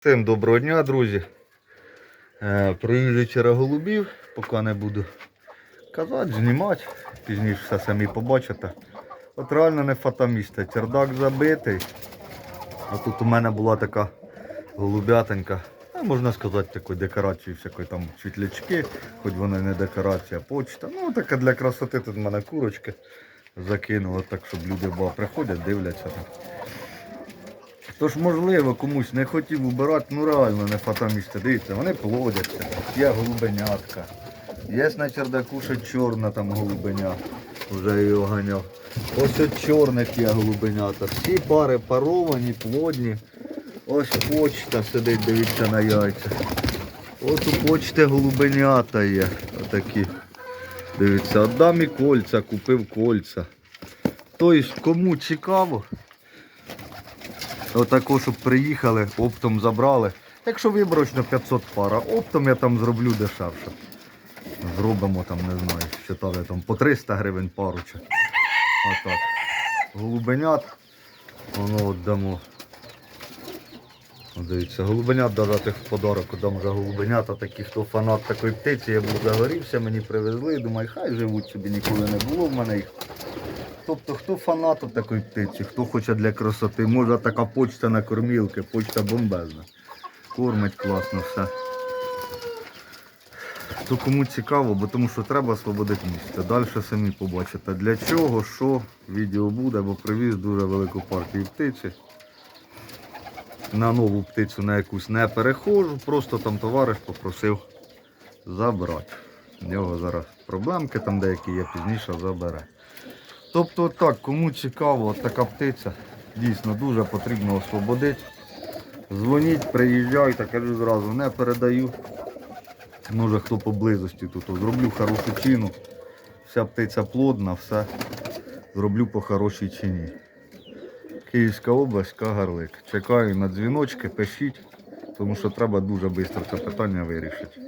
Всім доброго дня, друзі. Е, Проїжджу через голубів, поки не буду казати, знімати. Пізніше все самі побачите. От реально не фатамісте. Чердак забитий. А тут у мене була така голубятенька. Ну, можна сказати, такої декорації, всякої там світлячки, хоч вона не декорація, почта. Ну, така для красоти тут в мене курочки закинули, так щоб люди приходять, дивляться. Так. Тож, можливо, комусь не хотів убирати, ну реально не фатамісти. Дивіться, вони плодяться, є голубенятка. Є на чердаку ще чорна там голубеня. Вже його ганяв. Ось от чорних є голубенята. Всі пари паровані, плодні. Ось почта сидить, дивіться на яйця. Ось у почти голубенята є. Отакі. Дивіться, отдам і кольця, купив кольця. Тобто, кому цікаво, Отако, щоб приїхали, оптом забрали. Якщо виборочно 500 пара, оптом я там зроблю дешевше. Зробимо там, не знаю, считали там по 300 гривень пару чи. Отак. Голубенят. Воно от. Дивіться, голубенят додати в подарок, дам вже голубенята, такі, хто фанат такої птиці, я був загорівся, мені привезли, думаю, хай живуть собі, ніколи не було в мене їх. Тобто, хто фанат такої птиці, хто хоче для красоти, може така почта на кормілки, почта бомбезна. Кормить класно все. То кому цікаво, бо тому що треба освободити місце. Далі самі побачите. Для чого, що відео буде, бо привіз дуже велику партію птиці. На нову птицю на якусь не перехожу, просто там товариш попросив забрати. У нього зараз проблемки там деякі є, пізніше забере. Тобто так, кому цікаво, така птиця, дійсно дуже потрібно освободити. Дзвоніть, приїжджайте, кажу зразу, не передаю. Може хто поблизості тут. Зроблю хорошу ціну. Вся птиця плодна, все зроблю по хорошій ціні. Київська область, Кагарлик. Чекаю на дзвіночки, пишіть, тому що треба дуже швидко це питання вирішити.